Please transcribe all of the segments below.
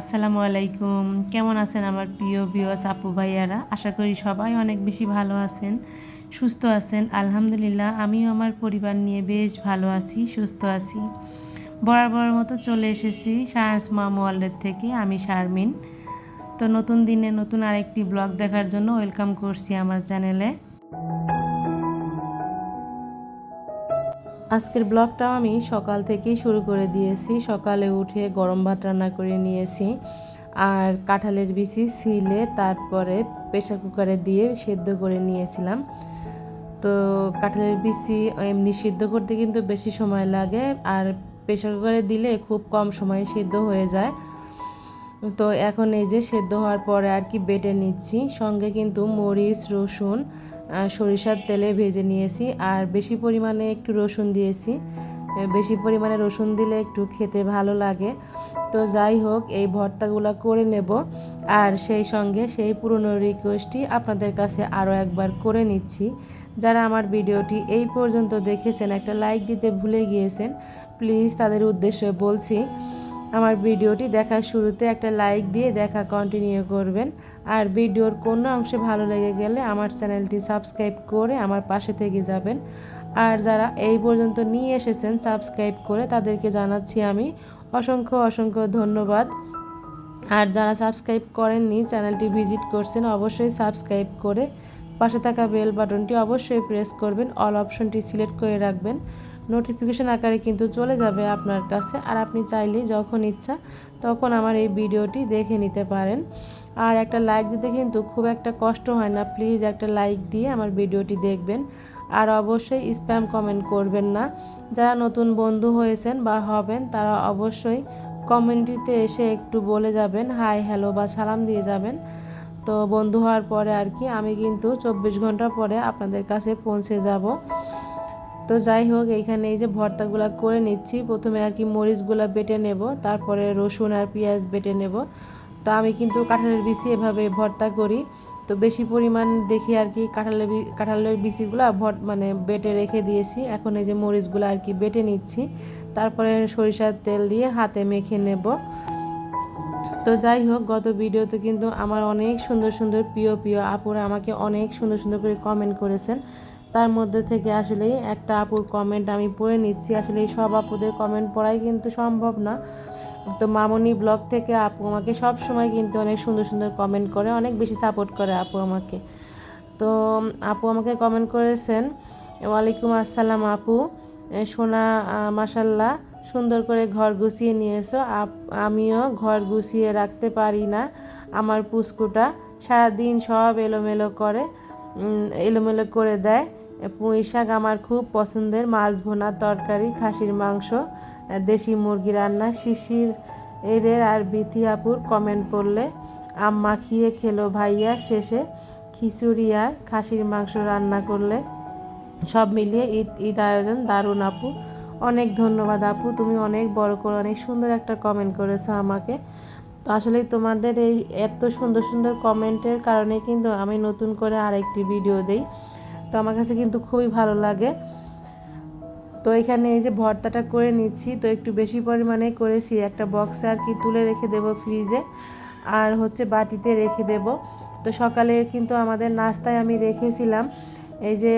আসসালামু আলাইকুম। কেমন আছেন আমার প্রিয় বিওয়াস আপু ভাইয়ারা? আশা করি সবাই অনেক বেশি ভালো আছেন, সুস্থ আছেন। আলহামদুলিল্লাহ, আমিও আমার পরিবার নিয়ে বেশ ভালো আছি, সুস্থ আছি। বরাবর মতো চলে এসেছি সায়েন্স মাম ওয়ার্ল্ডের থেকে, আমি শারমিন। তো নতুন দিনে নতুন আরেকটি ব্লগ দেখার জন্য ওয়েলকাম করছি আমার চ্যানেলে আজকের ব্লগটাও আমি সকাল থেকেই শুরু করে দিয়েছি। সকালে উঠে গরম ভাত রান্না করে নিয়েছি। আর কাঁঠালের বিচি সিলে তারপরে প্রেশার কুকারে দিয়ে সেদ্ধ করে নিয়েছিলাম। তো কাঁঠালের বিচি এমনি সিদ্ধ করতে কিন্তু বেশি সময় লাগে। আর প্রেশার কুকারে দিলে খুব কম সময়ে সিদ্ধ হয়ে যায়। তো এখন এই যে সেদ্ধ হওয়ার পরে আর কি বেটে নিচ্ছি। সঙ্গে কিন্তু মরিচ, রসুন সরিষার তেলে ভেজে নিয়েছি, আর বেশি পরিমাণে একটু রসুন দিয়েছি। বেশি পরিমাণে রসুন দিলে একটু খেতে ভালো লাগে। তো যাই হোক, এই ভর্তাগুলো করে নেব, আর সেই সঙ্গে সেই পুরনো রিকোয়েস্টটি আপনাদের কাছে আরও একবার করে নিচ্ছি। যারা আমার ভিডিওটি এই পর্যন্ত দেখেছেন, একটা লাইক দিতে ভুলে গিয়েছেন প্লিজ তাদের উদ্দেশ্যে বলছি আমার ভিডিওটি দেখার শুরুতে একটা লাইক দিয়ে দেখা কন্টিনিউ করবেন। আর ভিডিওর কোনো অংশে ভালো লেগে গেলে আমার চ্যানেলটি সাবস্ক্রাইব করে আমার পাশে থেকে যাবেন। আর যারা এই পর্যন্ত নিয়ে এসেছেন সাবস্ক্রাইব করে তাদেরকে জানাচ্ছি আমি অসংখ্য অসংখ্য ধন্যবাদ। আর যারা সাবস্ক্রাইব করেননি, চ্যানেলটি ভিজিট করছেন, অবশ্যই সাবস্ক্রাইব করে পাশে থাকা বেল বাটনটি অবশ্যই প্রেস করবেন। অল অপশনটি সিলেক্ট করে রাখবেন। নোটিফিকেশান আকারে কিন্তু চলে যাবে আপনার কাছে। আর আপনি চাইলেই যখন ইচ্ছা তখন আমার এই ভিডিওটি দেখে নিতে পারেন। আর একটা লাইক দিতে কিন্তু খুব একটা কষ্ট হয় না। প্লিজ একটা লাইক দিয়ে আমার ভিডিওটি দেখবেন। আর অবশ্যই স্প্যাম কমেন্ট করবেন না। যারা নতুন বন্ধু হয়েছেন বা হবেন তারা অবশ্যই কমিউনিটিতে এসে একটু বলে যাবেন, হাই, হ্যালো বা সালাম দিয়ে যাবেন। তো বন্ধু হওয়ার পরে আর কি, আমি কিন্তু চব্বিশ ঘণ্টা পরে আপনাদের কাছে পৌঁছে যাব। তো যাই হোক এইখানে এই যে ভর্তাগুলো করে নিচ্ছি। প্রথমে আর কি মরিচগুলো বেটে নেব, তারপরে রসুন আর পেঁয়াজ বেটে নেব। তো আমি কিন্তু কাঁঠালের বিচি এভাবে ভর্তা করি। তো বেশি পরিমাণ দেখি আর কি কাঁঠালের কাঁঠালের বিচিগুলো ভর মানে বেটে রেখে দিয়েছি। এখন এই যে মরিচগুলো আর কি বেটে নিচ্ছি। তারপরে সরিষার তেল দিয়ে হাতে মেখে নেব। তো যাই হোক, গত ভিডিওতে কিন্তু আমার অনেক সুন্দর সুন্দর প্রিয় প্রিয় আপুরা আমাকে অনেক সুন্দর সুন্দর করে কমেন্ট করেছেন। তার মধ্যে থেকে আসলে একটা আপুর কমেন্ট আমি পড়ে নিচ্ছি। আসলে সব আপুদের কমেন্ট পড়াই কিন্তু সম্ভব না। তো মামনি ব্লগ থেকে আপু আমাকে সব সময় কিন্তু অনেক সুন্দর সুন্দর কমেন্ট করে, অনেক বেশি সাপোর্ট করে আপু আমাকে। তো, আপু আমাকে কমেন্ট করেছেন, ওয়ালাইকুম আসসালাম আপু সোনা মাসাল্লাহ সুন্দর করে ঘর গুছিয়ে নিয়েছো। আমিও ঘর গুছিয়ে রাখতে পারি না আমার পুস্কুটা সারাদিন সব এলোমেলো করে এলোমেলো করে দেয়। পুঁই শাক আমার খুব পছন্দের, মাছ ভোনা তরকারি, খাসির মাংস দেশি মুরগি রান্না, শিশির, এরের আর বিথি আপুর কমেন্ট পড়লে আম মাখিয়ে খেলো ভাইয়া শেষে। খিচুড়ি আর খাসির মাংস রান্না করলে সব মিলিয়ে ঈদ ঈদ আয়োজন দারুণ আপু। অনেক ধন্যবাদ আপু, তুমি অনেক বড় করে, অনেক সুন্দর একটা কমেন্ট করেছ আমাকে। তো আসলে তোমাদের এই এত সুন্দর সুন্দর কমেন্টের কারণে কিন্তু আমি নতুন করে আরেকটি ভিডিও দেই। তো আমার কাছে কিন্তু খুবই ভালো লাগে। তো এখানে এই যে ভর্তাটা করে নিচ্ছি, তো একটু বেশি পরিমাণে করেছি। একটা বক্সে আর কি তুলে রেখে দেব ফ্রিজে আর হচ্ছে বাটিতে রেখে দেব। তো সকালে কিন্তু আমাদের নাস্তায় আমি রেখেছিলাম, এই যে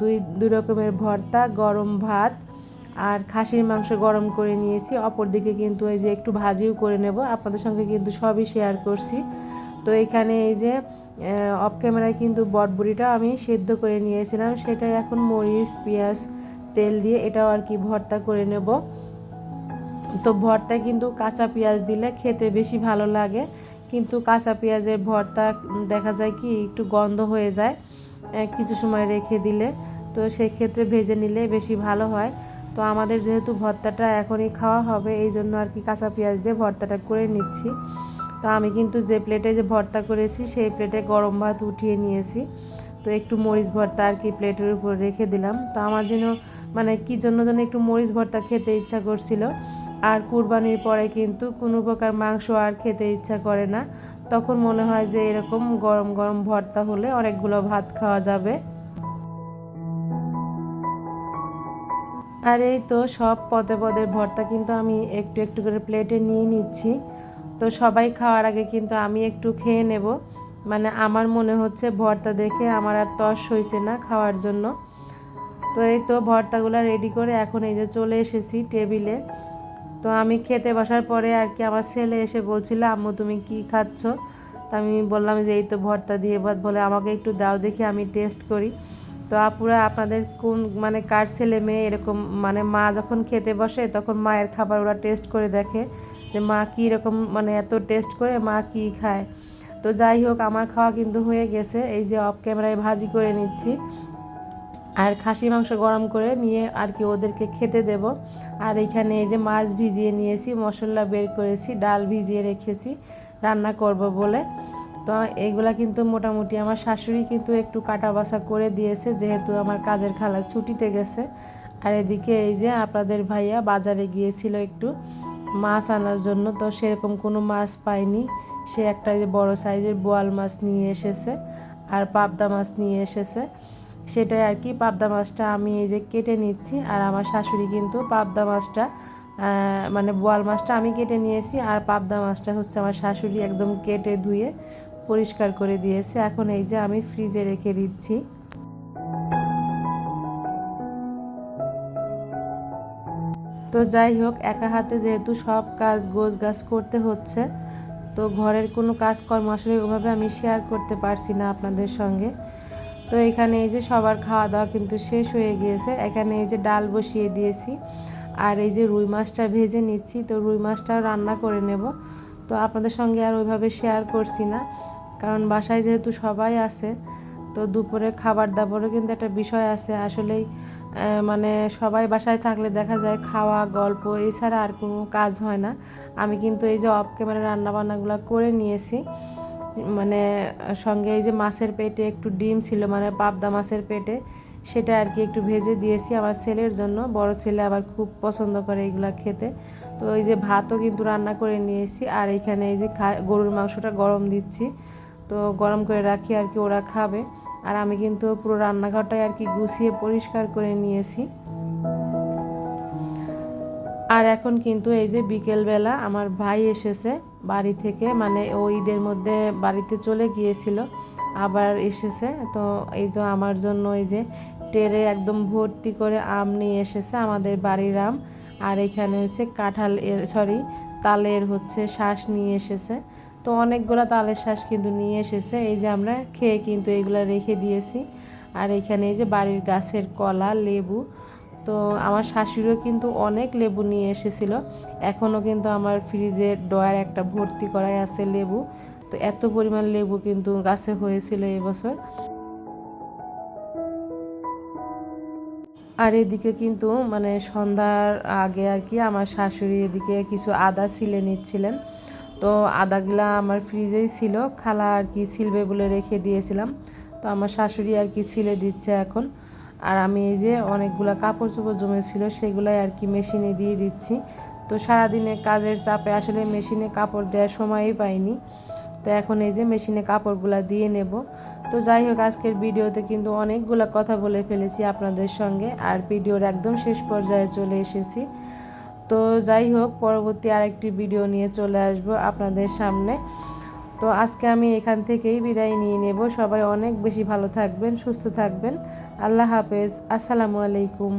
দুই দুই রকমের ভর্তা, গরম ভাত আর খাসির মাংস গরম করে নিয়েছি। অপরদিকে কিন্তু এই যে একটু ভাজিও করে নেব। আপনাদের সঙ্গে কিন্তু সবই শেয়ার করছি। তো এখানে এই যে অফ ক্যামেরায় কিন্তু বটবুড়িটা আমি সেদ্ধ করে নিয়েছিলাম। সেটা এখন মরিচ, পেঁয়াজ, তেল দিয়ে এটাও আর কি ভর্তা করে নেব। তো ভর্তা কিন্তু কাঁচা পেঁয়াজ দিলে খেতে বেশি ভালো লাগে। কিন্তু কাঁচা পেঁয়াজের ভর্তা দেখা যায় কি একটু গন্ধ হয়ে যায় কিছু সময় রেখে দিলে। তো সেই ক্ষেত্রে ভেজে নিলে বেশি ভালো হয়। তো আমাদের যেহেতু ভর্তাটা এখনই খাওয়া হবে, এই জন্য আর কি কাঁচা পেঁয়াজ দিয়ে ভর্তাটা করে নিচ্ছি। তো আমি কিন্তু যে প্লেটে যে ভর্তা করেছি, সেই প্লেটে গরম ভাত উঠিয়ে নিয়েছি। তো একটু মরিচ ভর্তা আর কি প্লেটের উপর রেখে দিলাম। তো আমার যেন মানে কী জন্য যেন একটু মরিচ ভর্তা খেতে ইচ্ছা করছিল। আর কুরবানির পরে কিন্তু কোনো প্রকার মাংস আর খেতে ইচ্ছা করে না। তখন মনে হয় যে এরকম গরম গরম ভর্তা হলে অনেকগুলো ভাত খাওয়া যাবে। আর এই তো সব পদে পদে ভর্তা কিন্তু আমি একটু একটু করে প্লেটে নিয়ে নিচ্ছি। তো সবাই খাওয়ার আগে কিন্তু আমি একটু খেয়ে নেব। মানে আমার মনে হচ্ছে ভর্তা দেখে আমার আর তস হয়েছে না খাওয়ার জন্য। তো এই তো ভর্তাগুলো রেডি করে এখন এই যে চলে এসেছি টেবিলে তো আমি খেতে বসার পরে আর কি আমার ছেলে এসে বলছিল, আম্মু, তুমি কি খাচ্ছ? তা আমি বললাম যে, এই তো ভর্তা দিয়ে বলে আমাকে একটু দাও দেখি, আমি টেস্ট করি। তো আপুরা আপনাদের কোন মানে কার ছেলে মেয়ে এরকম মানে মা যখন খেতে বসে তখন মায়ের খাবার ওরা টেস্ট করে দেখে যে মা কী রকম মানে এত টেস্ট করে মা কি খায়। তো যাই হোক, আমার খাওয়া কিন্তু হয়ে গেছে, এই যে অফ ক্যামেরায় ভাজি করে নিচ্ছি। আর খাসি মাংস গরম করে নিয়ে আর কি ওদেরকে খেতে দেব। আর এখানে এই যে মাছ ভিজিয়ে নিয়েছি, মশলা বের করেছি, ডাল ভিজিয়ে রেখেছি, রান্না করব বলে। তো এইগুলা কিন্তু মোটামুটি আমার শাশুড়ি কিন্তু একটু কাটা বাছা করে দিয়েছে, যেহেতু আমার কাজের খালা ছুটিতে গেছে। আর এদিকে এই যে আপনাদের ভাইয়া বাজারে গিয়েছিল একটু মাছ আনার জন্য, তো সেরকম কোনো মাছ পাইনি সে একটা যে বড় সাইজের বোয়াল মাছ নিয়ে এসেছে আর পাবদা মাছ নিয়ে এসেছে। সেটাই আর কি, পাবদা মাছটা আমি এই যে কেটে নিচ্ছি আর আমার শাশুড়ি কিন্তু পাবদা মাছটা মানে বোয়াল মাছটা আমি কেটে নিয়েছি আর পাবদা মাছটা হচ্ছে আমার শাশুড়ি একদম কেটে ধুয়ে পরিষ্কার করে দিয়েছে। এখন এই যে আমি ফ্রিজে রেখে দিচ্ছি। তো যাই হোক, একা হাতে যেহেতু সব কাজ গোছ গাছ করতে হচ্ছে, তো ঘরের কোনো কাজকর্ম আসলে ওভাবে আমি শেয়ার করতে পারছি না আপনাদের সঙ্গে। তো এখানে এই যে সবার খাওয়া দাওয়া কিন্তু শেষ হয়ে গিয়েছে। এখানে এই যে ডাল বসিয়ে দিয়েছি, আর এই যে রুই মাছটা ভেজে নিচ্ছি। তো রুই মাছটাও রান্না করে নেব। তো আপনাদের সঙ্গে আর ওইভাবে শেয়ার করছি না। কারণ বাসায় যেহেতু সবাই আছে, তো দুপুরে খাবার দাবারও কিন্তু একটা বিষয় আছে। আসলেই মানে সবাই বাসায় থাকলে দেখা যায় খাওয়া, গল্প এছাড়া আর কোনো কাজ হয় না। আমি কিন্তু এই যে অফ ক্যামেরা রান্নাবান্নাগুলো করে নিয়েছি। মানে সঙ্গে এই যে মাছের পেটে একটু ডিম ছিল মানে পাবদা মাছের পেটে, সেটা আর কি একটু ভেজে দিয়েছি আমার ছেলের জন্য। বড় ছেলে আবার খুব পছন্দ করে এইগুলা খেতে। তো এই যে ভাতও কিন্তু রান্না করে নিয়েছি। আর এখানে এই যে গরুর মাংসটা গরম দিচ্ছি। তো গরম করে রাখি আর কি, ওরা খাবে। আর আমি কিন্তু পুরো রান্নাঘরটাই আর কি গুছিয়ে পরিষ্কার করে নিয়েছি। আর এখন কিন্তু এই যে বিকেলবেলা আমার ভাই এসেছে বাড়ি থেকে মানে ও ঈদের মধ্যে বাড়িতে চলে গিয়েছিল, আবার এসেছে। তো এই তো আমার জন্য এই যে টেরে একদম ভর্তি করে আম নিয়ে এসেছে আমাদের বাড়ির আম। আর এখানে হচ্ছে কাঁঠাল এর সরি তালের হচ্ছে শ্বাস নিয়ে এসেছে। তো অনেকগুলো তালের শ্বাস কিন্তু নিয়ে এসেছে। এই যে আমরা খেয়ে কিন্তু এগুলো রেখে দিয়েছি। আর এখানে এই যে বাড়ির গাছের কলা, লেবু, তো আমার শাশুড়িও কিন্তু অনেক লেবু নিয়ে এসেছিল। এখনও কিন্তু আমার ফ্রিজে ডয়ার একটা ভর্তি করাই আছে লেবু। তো এত পরিমাণ লেবু কিন্তু গাছে হয়েছিল এবছর আর এদিকে কিন্তু মানে সন্ধ্যার আগে আর কি আমার শাশুড়ি এদিকে কিছু আদা ছিলে নিচ্ছিলেন। তো আদাগুলা আমার ফ্রিজেই ছিল, খালা আর কি সিলবে বলে রেখে দিয়েছিলাম। তো আমার শাশুড়ি আর কি ছিলে দিচ্ছে এখন। আর আমি এই যে অনেকগুলো কাপড় চোপড় জমেছিল, সেগুলাই আর কি মেশিনে দিয়ে দিচ্ছি। তো সারাদিনে কাজের চাপে আসলে মেশিনে কাপড় দেওয়ার সময়ই পাইনি। তো এখন এই যে মেশিনে কাপড়গুলো দিয়ে নেব। তো যাই হোক, আজকের ভিডিওতে কিন্তু অনেকগুলো কথা বলে ফেলেছি আপনাদের সঙ্গে। আর ভিডিওর একদম শেষ পর্যায়ে চলে এসেছি। তো যাই হোক, পরবর্তী আরেকটি ভিডিও নিয়ে চলে আসব আপনাদের সামনে। তো আজকে আমি এখান থেকেই বিদায় নিয়ে নেব। সবাই অনেক বেশি ভালো থাকবেন, সুস্থ থাকবেন। আল্লাহ হাফেজ। আসসালামু আলাইকুম।